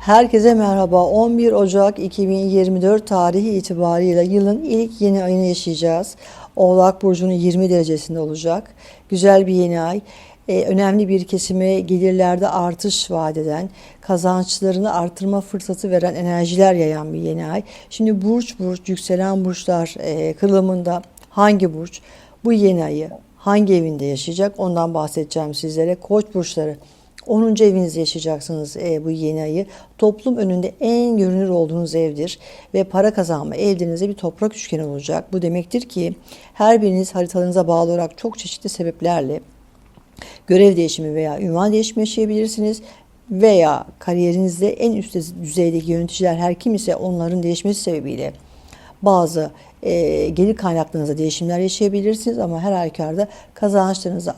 Herkese merhaba. 11 Ocak 2024 tarihi itibariyle yılın ilk yeni ayını yaşayacağız. Oğlak Burcu'nun 20 derecesinde olacak. Güzel bir yeni ay. Ee, önemli bir kesime gelirlerde artış vaat eden, kazançlarını artırma fırsatı veren enerjiler yayan bir yeni ay. Şimdi burç burç, yükselen burçlar e, kırılımında hangi burç bu yeni ayı hangi evinde yaşayacak ondan bahsedeceğim sizlere. Koç burçları 10. evinizde yaşayacaksınız e, bu yeni ayı. Toplum önünde en görünür olduğunuz evdir ve para kazanma evlerinizde bir toprak üçgeni olacak. Bu demektir ki her biriniz haritalarınıza bağlı olarak çok çeşitli sebeplerle görev değişimi veya ünvan değişimi yaşayabilirsiniz veya kariyerinizde en üst düzeydeki yöneticiler her kim ise onların değişmesi sebebiyle bazı e, gelir kaynaklarınızda değişimler yaşayabilirsiniz ama her halükarda kazançlarınızı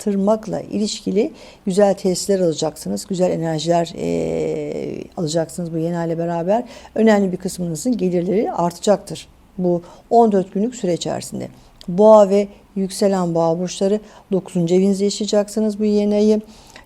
arttırmakla ilişkili güzel tesisler alacaksınız. Güzel enerjiler e, alacaksınız bu yeni hale beraber. Önemli bir kısmınızın gelirleri artacaktır. Bu 14 günlük süre içerisinde. Boğa ve yükselen boğa burçları 9. evinizde yaşayacaksınız bu yeni ayı.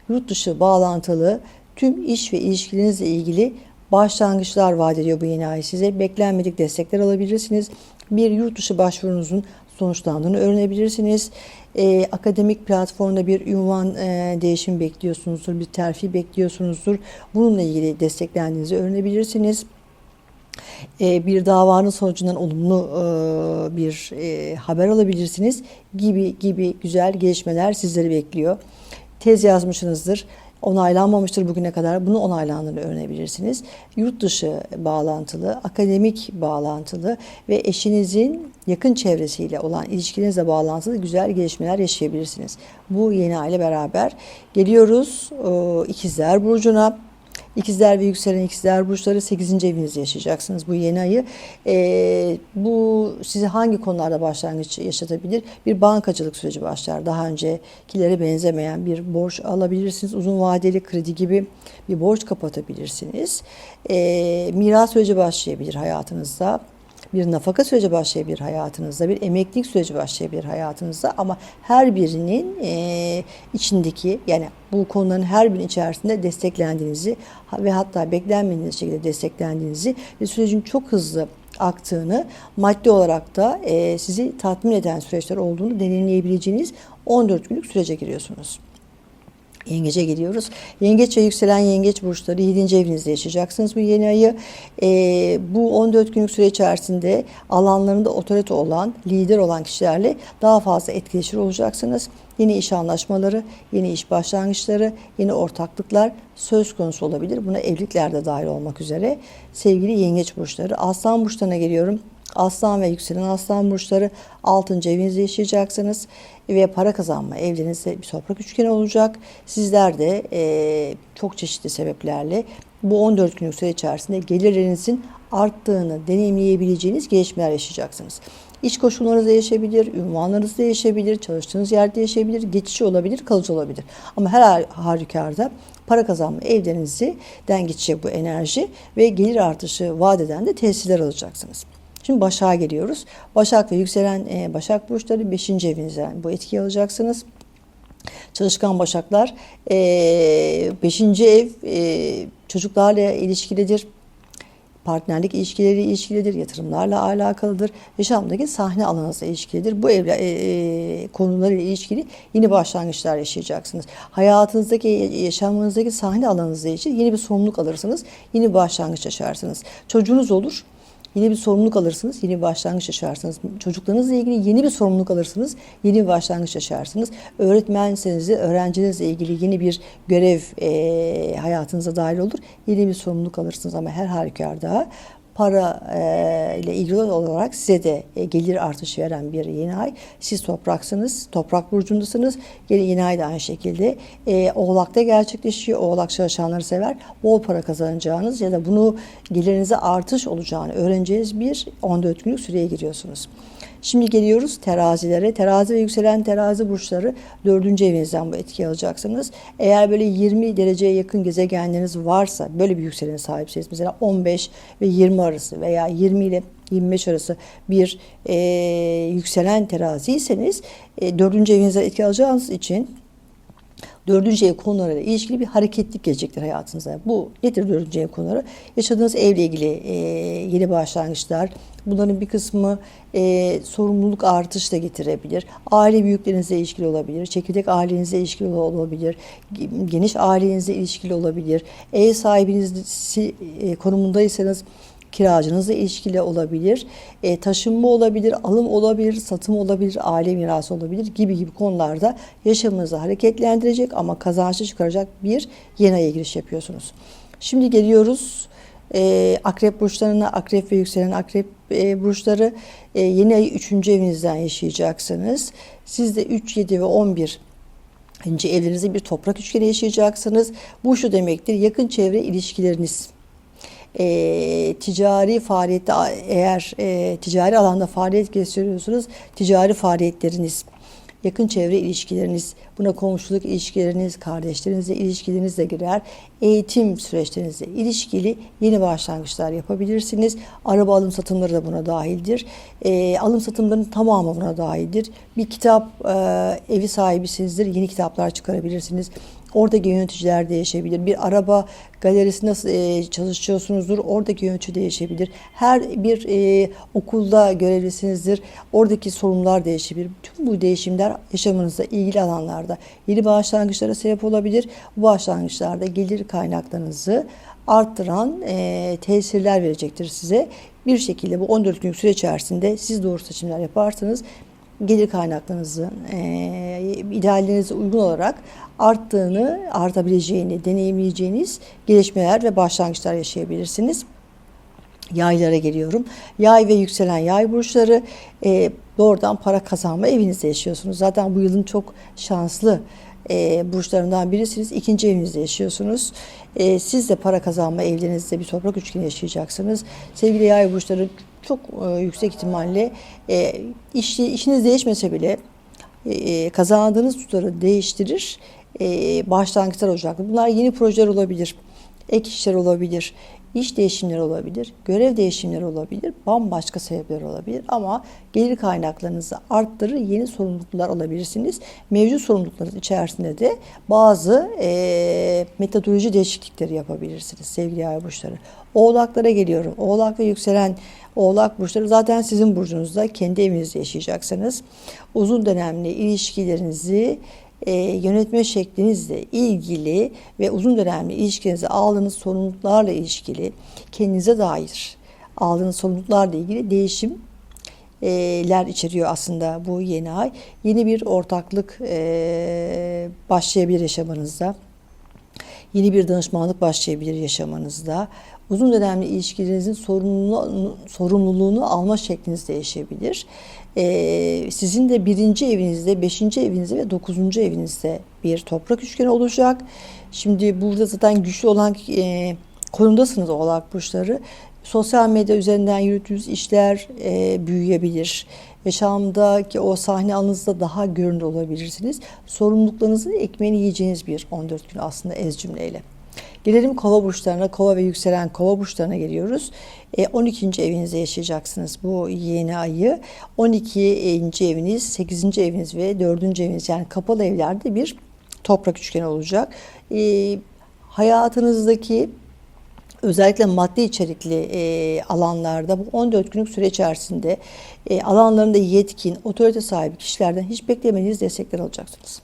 Yurt dışı bağlantılı tüm iş ve ilişkilerinizle ilgili başlangıçlar vaat ediyor bu yeni ay size. Beklenmedik destekler alabilirsiniz. Bir yurt dışı başvurunuzun sonuçlandığını öğrenebilirsiniz. Ee, akademik platformda bir ünvan e, değişimi bekliyorsunuzdur, bir terfi bekliyorsunuzdur. Bununla ilgili desteklendiğinizi öğrenebilirsiniz. Ee, bir davanın sonucundan olumlu e, bir e, haber alabilirsiniz gibi gibi güzel gelişmeler sizleri bekliyor. Tez yazmışsınızdır onaylanmamıştır bugüne kadar. Bunu onaylandığını öğrenebilirsiniz. Yurt dışı bağlantılı, akademik bağlantılı ve eşinizin yakın çevresiyle olan ilişkinizle bağlantılı güzel gelişmeler yaşayabilirsiniz. Bu yeni aile beraber geliyoruz İkizler Burcu'na. İkizler ve yükselen ikizler burçları 8. evinizde yaşayacaksınız bu yeni ayı. Ee, bu size hangi konularda başlangıç yaşatabilir? Bir bankacılık süreci başlar. Daha öncekilere benzemeyen bir borç alabilirsiniz. Uzun vadeli kredi gibi bir borç kapatabilirsiniz. Ee, miras süreci başlayabilir hayatınızda bir nafaka süreci başlayabilir hayatınızda, bir emeklilik süreci başlayabilir hayatınızda ama her birinin e, içindeki yani bu konuların her birinin içerisinde desteklendiğinizi ve hatta beklenmediğiniz şekilde desteklendiğinizi ve sürecin çok hızlı aktığını, maddi olarak da e, sizi tatmin eden süreçler olduğunu deneyimleyebileceğiniz 14 günlük sürece giriyorsunuz. Yengece geliyoruz. Yengeç ve yükselen yengeç burçları 7. evinizde yaşayacaksınız bu yeni ayı. Ee, bu 14 günlük süre içerisinde alanlarında otorite olan, lider olan kişilerle daha fazla etkileşir olacaksınız. Yeni iş anlaşmaları, yeni iş başlangıçları, yeni ortaklıklar söz konusu olabilir. Buna evlilikler de dahil olmak üzere. Sevgili yengeç burçları, aslan burçlarına geliyorum. Aslan ve yükselen aslan burçları 6. evinizde yaşayacaksınız ve para kazanma evlerinizde bir toprak üçgeni olacak. Sizler de e, çok çeşitli sebeplerle bu 14 günlük süre içerisinde gelirlerinizin arttığını deneyimleyebileceğiniz gelişmeler yaşayacaksınız. İş koşullarınız değişebilir, ünvanlarınız değişebilir, çalıştığınız yer değişebilir, geçici olabilir, kalıcı olabilir. Ama her halükarda para kazanma evlerinizden geçecek bu enerji ve gelir artışı vaat eden de tesisler alacaksınız. Şimdi Başak'a geliyoruz. Başak ve yükselen e, Başak burçları 5. evinizden bu etkiyi alacaksınız. Çalışkan Başaklar 5. E, ev e, çocuklarla ilişkilidir. Partnerlik ilişkileri ilişkilidir, yatırımlarla alakalıdır, yaşamdaki sahne alanınızla ilişkilidir. Bu evle, e, e, konularıyla ilişkili yeni başlangıçlar yaşayacaksınız. Hayatınızdaki, yaşamınızdaki sahne alanınızla ilgili yeni bir sorumluluk alırsınız, yeni bir başlangıç yaşarsınız. Çocuğunuz olur, Yeni bir sorumluluk alırsınız, yeni bir başlangıç yaşarsınız. Çocuklarınızla ilgili yeni bir sorumluluk alırsınız, yeni bir başlangıç yaşarsınız. Öğretmenseniz de öğrencilerinizle ilgili yeni bir görev e, hayatınıza dahil olur. Yeni bir sorumluluk alırsınız ama her halükarda para e, ile ilgili olarak size de e, gelir artışı veren bir yeni ay. Siz topraksınız, toprak burcundasınız. Yeni, ay da aynı şekilde e, Oğlak'ta gerçekleşiyor. Oğlak çalışanları sever. Bol para kazanacağınız ya da bunu gelirinize artış olacağını öğreneceğiniz bir 14 günlük süreye giriyorsunuz. Şimdi geliyoruz terazilere. Terazi ve yükselen terazi burçları dördüncü evinizden bu etki alacaksınız. Eğer böyle 20 dereceye yakın gezegenleriniz varsa böyle bir yükselene sahipseniz mesela 15 ve 20 arası veya 20 ile 25 arası bir e, yükselen teraziyseniz e, dördüncü evinizden etki alacağınız için dördüncü ev konularıyla ilişkili bir hareketlik gelecektir hayatınıza. Bu nedir dördüncü ev konuları? Yaşadığınız evle ilgili e, yeni başlangıçlar. Bunların bir kısmı e, sorumluluk artış da getirebilir. Aile büyüklerinizle ilişkili olabilir. Çekirdek ailenizle ilişkili olabilir. Geniş ailenizle ilişkili olabilir. Ev sahibiniz e, konumundaysanız kiracınızla ilişkili olabilir, e, taşınma olabilir, alım olabilir, satım olabilir, aile mirası olabilir gibi gibi konularda yaşamınızı hareketlendirecek ama kazançlı çıkaracak bir yeni aya giriş yapıyorsunuz. Şimdi geliyoruz e, akrep burçlarına, akrep ve yükselen akrep e, burçları e, yeni ayı 3. evinizden yaşayacaksınız. Siz de 3, 7 ve 11 Önce evlerinizde bir toprak üçgeni yaşayacaksınız. Bu şu demektir, yakın çevre ilişkileriniz e, ticari faaliyette eğer e, ticari alanda faaliyet gösteriyorsunuz ticari faaliyetleriniz yakın çevre ilişkileriniz, buna komşuluk ilişkileriniz, kardeşlerinizle ilişkileriniz de girer. Eğitim süreçlerinizle ilişkili yeni başlangıçlar yapabilirsiniz. Araba alım satımları da buna dahildir. E, alım satımlarının tamamı buna dahildir. Bir kitap e, evi sahibisinizdir, yeni kitaplar çıkarabilirsiniz. Oradaki yöneticiler değişebilir. Bir araba galerisi nasıl e, çalışıyorsunuzdur. Oradaki yönetici değişebilir. Her bir e, okulda görevlisinizdir. Oradaki sorumlular değişebilir. Tüm bu değişimler yaşamınızda ilgili alanlarda yeni başlangıçlara sebep olabilir. Bu başlangıçlarda gelir kaynaklarınızı arttıran e, tesirler verecektir size. Bir şekilde bu 14 günlük süre içerisinde siz doğru seçimler yaparsanız gelir kaynaklarınızın e, ideallerinize uygun olarak arttığını, artabileceğini deneyimleyeceğiniz gelişmeler ve başlangıçlar yaşayabilirsiniz. Yaylara geliyorum. Yay ve yükselen yay burçları e, doğrudan para kazanma evinizde yaşıyorsunuz. Zaten bu yılın çok şanslı e, burçlarından birisiniz. İkinci evinizde yaşıyorsunuz. E, siz de para kazanma evlerinizde bir toprak üçgeni yaşayacaksınız. Sevgili yay burçları çok e, yüksek ihtimalle e, işi, işiniz değişmese bile e, kazandığınız tutarı değiştirir e, başlangıçlar olacaktır. Bunlar yeni projeler olabilir, ek işler olabilir, iş değişimleri olabilir, görev değişimleri olabilir, bambaşka sebepler olabilir ama gelir kaynaklarınızı arttırır, yeni sorumluluklar alabilirsiniz. Mevcut sorumlulukların içerisinde de bazı e, metodoloji değişiklikleri yapabilirsiniz sevgili yay burçları. Oğlaklara geliyorum. Oğlak ve yükselen Oğlak burçları zaten sizin burcunuzda kendi evinizde yaşayacaksınız. Uzun dönemli ilişkilerinizi e, yönetme şeklinizle ilgili ve uzun dönemli ilişkinize aldığınız sorumluluklarla ilişkili kendinize dair aldığınız sorumluluklarla ilgili değişimler içeriyor aslında bu yeni ay. Yeni bir ortaklık e, başlayabilir yaşamanızda. Yeni bir danışmanlık başlayabilir yaşamanızda. Uzun dönemli ilişkilerinizin sorumluluğunu, alma şekliniz değişebilir. Ee, sizin de birinci evinizde, beşinci evinizde ve dokuzuncu evinizde bir toprak üçgeni olacak. Şimdi burada zaten güçlü olan e, konumdasınız oğlak burçları. Sosyal medya üzerinden yürüttüğünüz işler e, büyüyebilir. Yaşamdaki o sahne alanınızda daha görünür olabilirsiniz. Sorumluluklarınızın ekmeğini yiyeceğiniz bir 14 gün aslında ez cümleyle. Gelelim kova burçlarına, kova ve yükselen kova burçlarına geliyoruz. E, 12. evinizde yaşayacaksınız bu yeni ayı. 12. eviniz, 8. eviniz ve 4. eviniz yani kapalı evlerde bir toprak üçgeni olacak. E, hayatınızdaki özellikle maddi içerikli e, alanlarda bu 14 günlük süre içerisinde e, alanlarında yetkin, otorite sahibi kişilerden hiç beklemediğiniz destekler alacaksınız.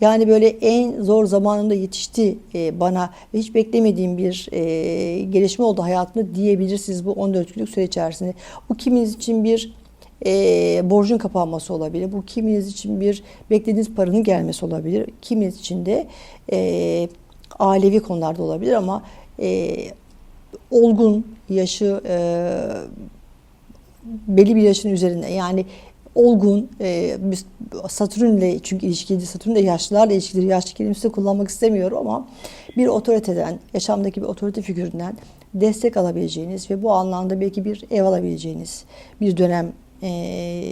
Yani böyle en zor zamanında yetişti e, bana ve hiç beklemediğim bir e, gelişme oldu hayatımda diyebilirsiniz bu 14 günlük süre içerisinde. Bu kiminiz için bir e, borcun kapanması olabilir. Bu kiminiz için bir beklediğiniz paranın gelmesi olabilir. Kiminiz için de e, ailevi konularda olabilir ama e, olgun yaşı e, belli bir yaşın üzerinde yani olgun e, Satürn'le çünkü ilişkili Satürn de yaşlılarla ilişkili yaşlı kelimesi kullanmak istemiyorum ama bir otoriteden yaşamdaki bir otorite figüründen destek alabileceğiniz ve bu anlamda belki bir ev alabileceğiniz bir dönem e,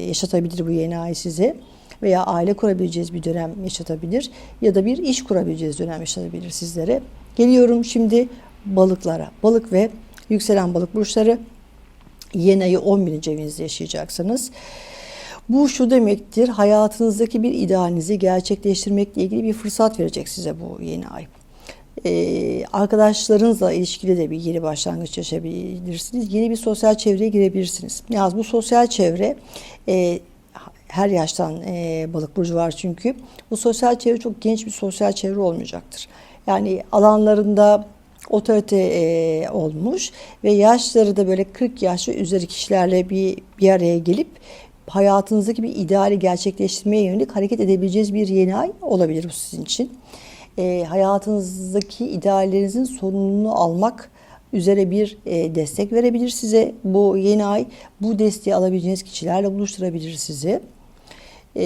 yaşatabilir bu yeni ay size veya aile kurabileceğiz bir dönem yaşatabilir ya da bir iş kurabileceğiz dönem yaşatabilir sizlere. Geliyorum şimdi balıklara. Balık ve yükselen balık burçları yeni ayı 11. evinizde yaşayacaksınız. Bu şu demektir, hayatınızdaki bir idealinizi gerçekleştirmekle ilgili bir fırsat verecek size bu yeni ay. Ee, arkadaşlarınızla ilişkili de bir yeni başlangıç yaşayabilirsiniz. Yeni bir sosyal çevreye girebilirsiniz. Yalnız bu sosyal çevre e, her yaştan e, balık burcu var çünkü. Bu sosyal çevre çok genç bir sosyal çevre olmayacaktır. Yani alanlarında otorite e, olmuş ve yaşları da böyle 40 yaş ve üzeri kişilerle bir, bir araya gelip hayatınızdaki bir ideali gerçekleştirmeye yönelik hareket edebileceğiniz bir yeni ay olabilir bu sizin için. E, hayatınızdaki ideallerinizin sorumluluğunu almak üzere bir e, destek verebilir size. Bu yeni ay bu desteği alabileceğiniz kişilerle buluşturabilir sizi. E,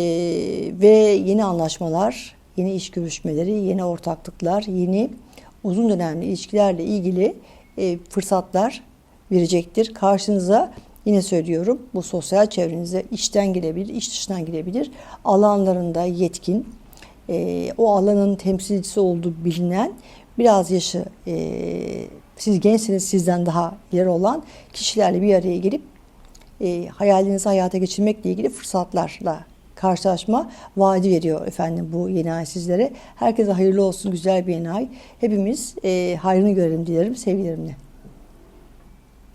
ve yeni anlaşmalar, yeni iş görüşmeleri, yeni ortaklıklar, yeni uzun dönemli ilişkilerle ilgili e, fırsatlar verecektir. Karşınıza yine söylüyorum bu sosyal çevrenize işten gelebilir, iş dışından gelebilir. Alanlarında yetkin, e, o alanın temsilcisi olduğu bilinen biraz yaşı e, siz gençsiniz sizden daha ileri olan kişilerle bir araya gelip e, hayalinizi hayata geçirmekle ilgili fırsatlarla karşılaşma vaadi veriyor efendim bu yeni ay sizlere. Herkese hayırlı olsun güzel bir yeni ay. Hepimiz e, hayrını görelim dilerim sevgilerimle.